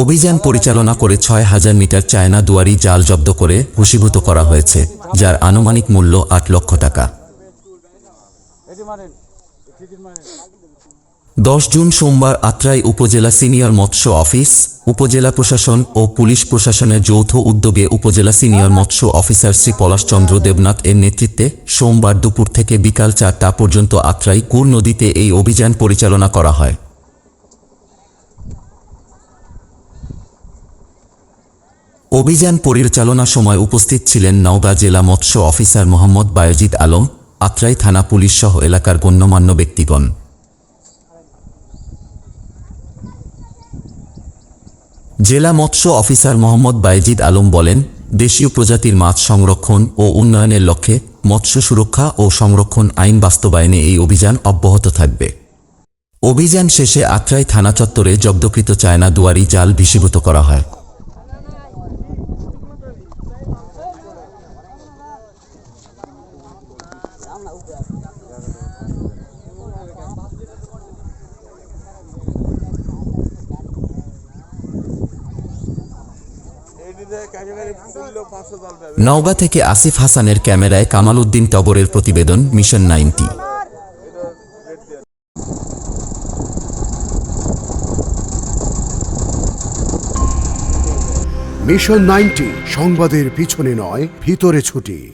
অভিযান পরিচালনা করে ছয় হাজার মিটার চায়না দুয়ারি জাল জব্দ করে ভূষীভূত করা হয়েছে যার আনুমানিক মূল্য আট লক্ষ টাকা। দশ জুন সোমবার আত্রাই উপজেলা সিনিয়র মৎস্য অফিস উপজেলা প্রশাসন ও পুলিশ প্রশাসনের যৌথ উদ্যোগে উপজেলা সিনিয়র মৎস্য অফিসার শ্রী পলাশচন্দ্র দেবনাথ এর নেতৃত্বে সোমবার দুপুর থেকে বিকাল চারটা পর্যন্ত আত্রাই কুর নদীতে এই অভিযান পরিচালনা করা হয়। অভিযান পরিচালনার সময় উপস্থিত ছিলেন নওগাঁ জেলা মৎস্য অফিসার মোহাম্মদ বায়েজিদ আলম, আত্রাই থানা পুলিশ সহ এলাকার গণ্যমান্য ব্যক্তিগণ। জেলা মৎস্য অফিসার মোহাম্মদ বাইজিদ আলম বলেন, দেশীয় প্রজাতির মাছ সংরক্ষণ ও উন্নয়নের লক্ষ্যে মৎস্য সুরক্ষা ও সংরক্ষণ আইন বাস্তবায়নে এই অভিযান অব্যাহত থাকবে। অভিযান শেষে আত্রাই থানা চত্বরে জব্দকৃত চায়না দুয়ারি জাল ভীষীভূত করা হয়। নওগাঁ থেকে আসিফ হাসানের ক্যামেরায় কামাল উদ্দিন টবরের প্রতিবেদন মিশন নাইনটি। মিশন নাইনটি, সংবাদের পিছনে নয়, ভিতরে ছুটি।